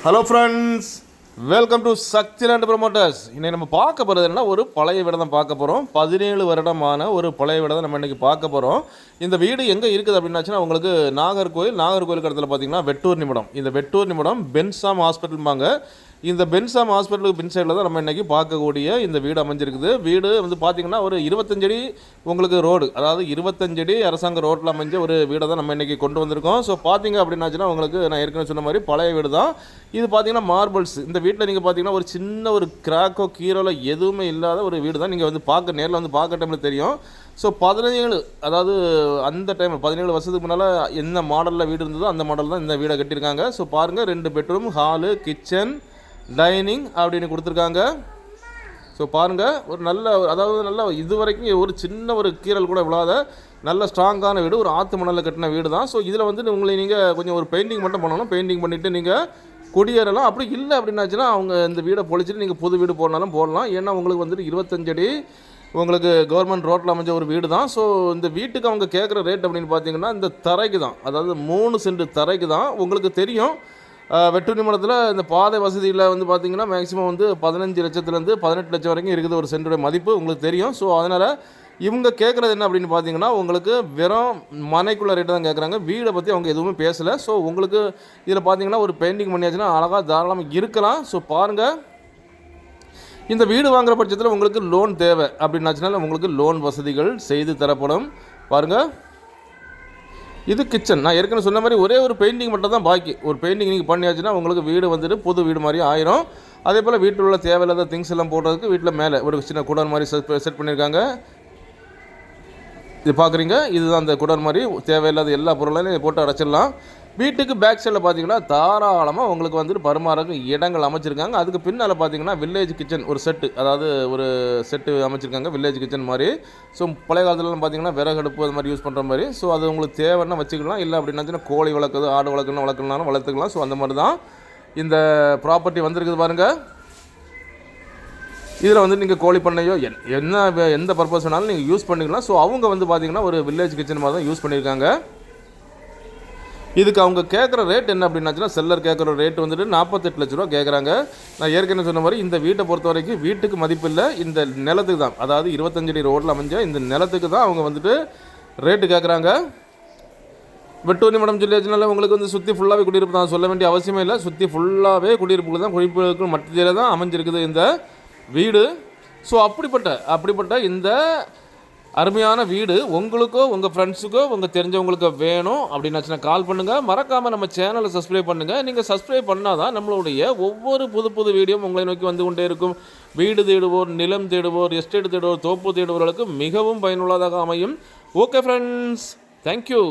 Hello friends welcome to Shaktiland promoters இன்னைக்கு நம்ம பார்க்க போகிறது என்ன ஒரு பழைய வீடை தான் பார்க்க போகிறோம் பதினேழு வருடமான ஒரு பழைய வீடை தான் நம்ம இன்றைக்கி பார்க்க போகிறோம் இந்த வீடு எங்கே இருக்குது அப்படின்னாச்சுன்னா உங்களுக்கு நாகர்கோயில் நாகர்கோயிலுக்கு இடத்துல பார்த்தீங்கன்னா வெட்டூர் நிமிடம். இந்த வெட்டூர் நிமிடம் பென்சாம் ஹாஸ்பிட்டல்பாங்க இந்த பென்சாம் ஹாஸ்பிட்டலுக்கு பின் சைடில் தான் நம்ம இன்றைக்கி பார்க்கக்கூடிய இந்த வீடு அமைஞ்சிருக்குது. வீடு வந்து பார்த்திங்கன்னா ஒரு இருபத்தஞ்சடி உங்களுக்கு ரோடு அதாவது இருபத்தஞ்சடி அரசாங்க ரோட்டில் அமைஞ்ச ஒரு வீடை தான் நம்ம இன்றைக்கி கொண்டு வந்திருக்கோம். ஸோ பார்த்தீங்க அப்படின்னாச்சுன்னா உங்களுக்கு நான் ஏற்கனவே சொன்ன மாதிரி பழைய வீடு தான். இது பார்த்தீங்கன்னா மார்பிள்ஸ் இந்த வீட்டில் நீங்கள் பார்த்தீங்கன்னா ஒரு சின்ன ஒரு கிராக்கோ கீரோல எதுவுமே இல்லாத ஒரு வீடு தான் நீங்கள் வந்து பார்க்க நேரில் வந்து பார்க்க டைமில் தெரியும். ஸோ பதினேழு அதாவது அந்த டைம் பதினேழு வருஷத்துக்கு முன்னால் என்ன மாடலில் வீடு இருந்ததோ அந்த மாடல் தான் இந்த வீடை கட்டியிருக்காங்க. ஸோ பாருங்கள் ரெண்டு பெட்ரூம் ஹாலு கிச்சன் டைனிங் அப்படின்னு கொடுத்துருக்காங்க. ஸோ பாருங்கள் ஒரு நல்ல அதாவது நல்ல இது வரைக்கும் ஒரு சின்ன ஒரு கீரல் கூட விழாத நல்ல ஸ்ட்ராங்கான வீடு ஒரு ஆற்று மணலில் கட்டின வீடு தான் ஸோ இதில் வந்து உங்களை நீங்கள் கொஞ்சம் ஒரு பெயிண்டிங் மட்டும் பண்ணணும். பெயிண்டிங் பண்ணிவிட்டு நீங்கள் குடியேறலாம். அப்படி இல்லை அப்படின்னாச்சுன்னா அவங்க இந்த வீடை பொழிச்சிட்டு நீங்கள் புது வீடு போடனாலும் போடலாம். ஏன்னா உங்களுக்கு வந்துட்டு இருபத்தஞ்சடி உங்களுக்கு கவர்மெண்ட் ரோட்டில் அமைஞ்ச ஒரு வீடு தான் ஸோ இந்த வீட்டுக்கு அவங்க கேட்குற ரேட் அப்படின்னு பார்த்தீங்கன்னா இந்த தரைக்கு தான் அதாவது மூணு சென்ட் தரைக்கு தான் உங்களுக்கு தெரியும். வெட்டூர் மடத்தில் இந்த பாதை வசதியில் வந்து பார்த்திங்கன்னா மேக்ஸிமம் வந்து பதினஞ்சு லட்சத்துலேருந்து பதினெட்டு லட்சம் வரைக்கும் இருக்குது ஒரு சென்டோட மதிப்பு உங்களுக்கு தெரியும். ஸோ அதனால் இவங்க கேட்குறது என்ன அப்படின்னு பார்த்தீங்கன்னா உங்களுக்கு வெறும் மனைக்குள்ள ரேட்டு தான் கேட்குறாங்க வீடை பற்றி அவங்க எதுவுமே பேசலை. ஸோ உங்களுக்கு இதில் பார்த்தீங்கன்னா ஒரு பெயிண்டிங் பண்ணியாச்சுன்னா அழகாக தாராளமாக இருக்கலாம். ஸோ பாருங்கள் இந்த வீடு வாங்குற பட்சத்தில் உங்களுக்கு லோன் தேவை. அப்படின்னாச்சுனால உங்களுக்கு லோன் வசதிகள் செய்து தரப்படும். பாருங்கள் இது கிச்சன் நான் ஏற்கனவே சொன்ன மாதிரி ஒரே ஒரு பெயிண்டிங் மட்டும் தான் பாக்கி. ஒரு பெயிண்டிங் நீங்கள் பண்ணியாச்சுன்னா உங்களுக்கு வீடு வந்துட்டு புது வீடு மாதிரி ஆயிரும். அதே போல் வீட்டில் உள்ள தேவையில்லாத திங்ஸ் எல்லாம் போடுறதுக்கு வீட்டில் மேலே ஒரு சின்ன குடர் மாதிரி செட் செட் பண்ணியிருக்காங்க. இது பார்க்குறீங்க இதுதான் அந்த குடர் மாதிரி தேவையில்லாத எல்லா பொருளையும் போட்டு அடைச்சிடலாம். வீட்டுக்கு பேக் சைடில் பார்த்தீங்கன்னா தாராளமாக உங்களுக்கு வந்துட்டு பருமாறக்கு இடங்கள் அமைச்சிருக்காங்க. அதுக்கு பின்னால் பார்த்தீங்கன்னா வில்லேஜ் கிச்சன் ஒரு செட்டு அதாவது ஒரு செட்டு அமைச்சிருக்காங்க. வில்லேஜ் கிச்சன் மாதிரி. ஸோ பழைய காலத்துலலாம் பார்த்தீங்கன்னா விறகு அடுப்பு அது மாதிரி யூஸ் பண்ணுற மாதிரி. ஸோ அது உங்களுக்கு தேவைன்னா வச்சுக்கலாம். இல்லை அப்படின்னா கோழி வளர்க்குது ஆடு வளர்க்கணும் வளர்க்கணும்னாலும் வளர்த்துக்கலாம். ஸோ அந்த மாதிரி தான் இந்த ப்ராப்பர்ட்டி வந்திருக்குது பாருங்கள் இதில் வந்து நீங்கள் கோழி பண்ணையோ என் என்ன எந்த பர்பஸ் வேணாலும் நீங்கள் யூஸ் பண்ணிக்கலாம். ஸோ அவங்க வந்து பார்த்தீங்கன்னா ஒரு வில்லேஜ் கிச்சன் மாதிரி தான் யூஸ் பண்ணியிருக்காங்க இதுக்கு அவங்க கேட்குற ரேட் என்ன அப்படின்னாச்சுன்னா செல்லர் கேட்குற ரேட் வந்துட்டு நாற்பத்தெட்டு லட்ச ரூபா கேட்குறாங்க நான் ஏற்கனவே சொன்ன மாதிரி இந்த வீட்டை பொறுத்த வரைக்கும் வீட்டுக்கு மதிப்பு இல்லை இந்த நிலத்துக்கு தான். அதாவது இருபத்தஞ்சடி ரோட்டில் அமைஞ்ச இந்த நிலத்துக்கு தான் அவங்க வந்துட்டு ரேட்டு கேட்குறாங்க வெட்டூரி மடம் சொல்லியாச்சுனால உங்களுக்கு வந்து சுற்றி ஃபுல்லாகவே குடியிருப்பு தான். சொல்ல வேண்டிய அவசியமே இல்லை. சுற்றி ஃபுல்லாகவே குடியிருப்புகள் தான். குடியிருப்புகளுக்கு மத்தியில் தான் அமைஞ்சிருக்குது இந்த வீடு. ஸோ அப்படிப்பட்ட அப்படிப்பட்ட இந்த அருமையான வீடு. உங்களுக்கோ உங்கள் ஃப்ரெண்ட்ஸுக்கோ உங்கள் தெரிஞ்சவங்களுக்கோ வேணும் அப்படின்னாச்சுன்னா கால் பண்ணுங்கள் மறக்காமல் நம்ம சேனலை சப்ஸ்கிரைப் பண்ணுங்கள் நீங்கள் சப்ஸ்கிரைப் பண்ணால் தான் நம்மளுடைய ஒவ்வொரு புது புது வீடியோவும் உங்களை நோக்கி வந்து கொண்டே இருக்கும். வீடு தேடுவோர் நிலம் தேடுவோர் எஸ்டேட் தேடுவோர் தோப்பு தேடுவோர்களுக்கு மிகவும் பயனுள்ளதாக அமையும். Okay friends thank you